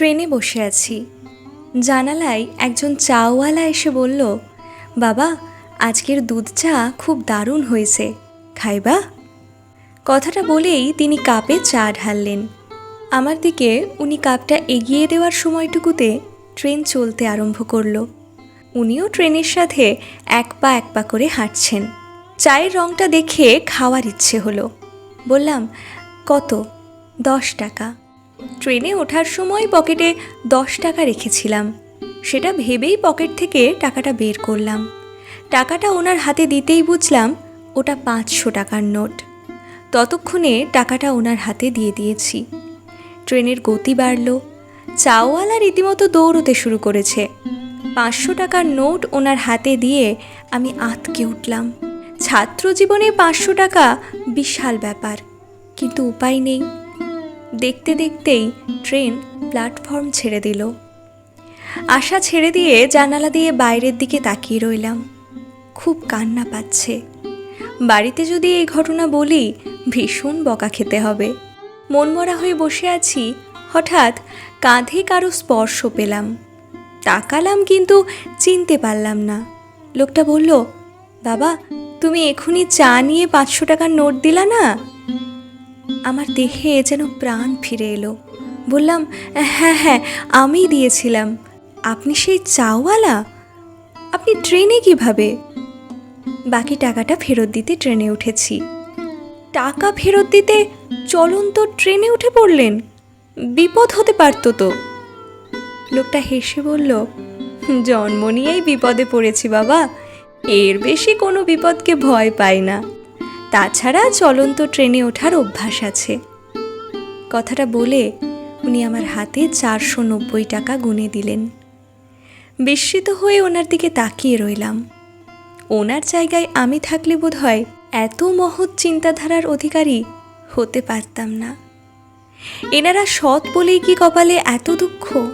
ট্রেনে বসে আছি। জানালায় একজন চাওয়ালা এসে বলল, বাবা, আজকের দুধ চা খুব দারুণ হয়েছে। খাইবা? কথাটা বলেই তিনি কাপে চা ঢাললেন। আমার দিকে উনি কাপটা এগিয়ে দেওয়ার সময়টুকুতে ট্রেন চলতে আরম্ভ করল। উনিও ট্রেনের সাথে এক পা এক পা করে হাঁটছেন। চায়ের রঙটা দেখে খাওয়ার ইচ্ছে হলো। বললাম, কত? দশ টাকা। ট্রেনে ওঠার সময় পকেটে দশ টাকা রেখেছিলাম। সেটা ভেবেই পকেট থেকে টাকাটা বের করলাম। টাকাটা ওনার হাতে দিতেই বুঝলাম ওটা পাঁচশো টাকার নোট। ততক্ষণে টাকাটা ওনার হাতে দিয়ে দিয়েছি। ট্রেনের গতি বাড়ল। চাওয়ালা রীতিমতো দৌড়তে শুরু করেছে। পাঁচশো টাকার নোট ওনার হাতে দিয়ে আমি আতকে উঠলাম। ছাত্র জীবনে পাঁচশো টাকা বিশাল ব্যাপার, কিন্তু উপায় নেই। দেখতে দেখতেই ট্রেন প্ল্যাটফর্ম ছেড়ে দিল। আশা ছেড়ে দিয়ে জানালা দিয়ে বাইরের দিকে তাকিয়ে রইলাম। খুব কান্না পাচ্ছে। বাড়িতে যদি এই ঘটনা বলি, ভীষণ বকা খেতে হবে। মনমরা হয়ে বসে আছি, হঠাৎ কাঁধে কারও স্পর্শ পেলাম। তাকালাম কিন্তু চিনতে পারলাম না। লোকটা বলল, বাবা, তুমি এখনই চা নিয়ে পাঁচশো টাকার নোট দিলা না? আমার দেখে যেন প্রাণ ফিরে এলো। বললাম হ্যাঁ হ্যাঁ আমিই দিয়েছিলাম। আপনি সেই চাওয়ালা? আপনি ট্রেনে কীভাবে? বাকি টাকাটা ফেরত দিতে ট্রেনে উঠেছি। টাকা ফেরত দিতে চলন্ত ট্রেনে উঠে পড়লেন? বিপদ হতে পারতো তো। লোকটা হেসে বলল, জন্ম নিয়েই বিপদে পড়েছি বাবা। এর বেশি কোনো বিপদকে ভয় পাই না। তাছাড়া চলন্ত ট্রেনে ওঠার অভ্যাস আছে। কথাটা বলে উনি আমার হাতে চারশো নব্বই টাকা গুনে দিলেন। বিস্মিত হয়ে ওনার দিকে তাকিয়ে রইলাম। ওনার জায়গায় আমি থাকলে বোধ হয় এত মহৎ চিন্তাধারার অধিকারী হতে পারতাম না। এনারা সৎ বলেই কি কপালে এত দুঃখ?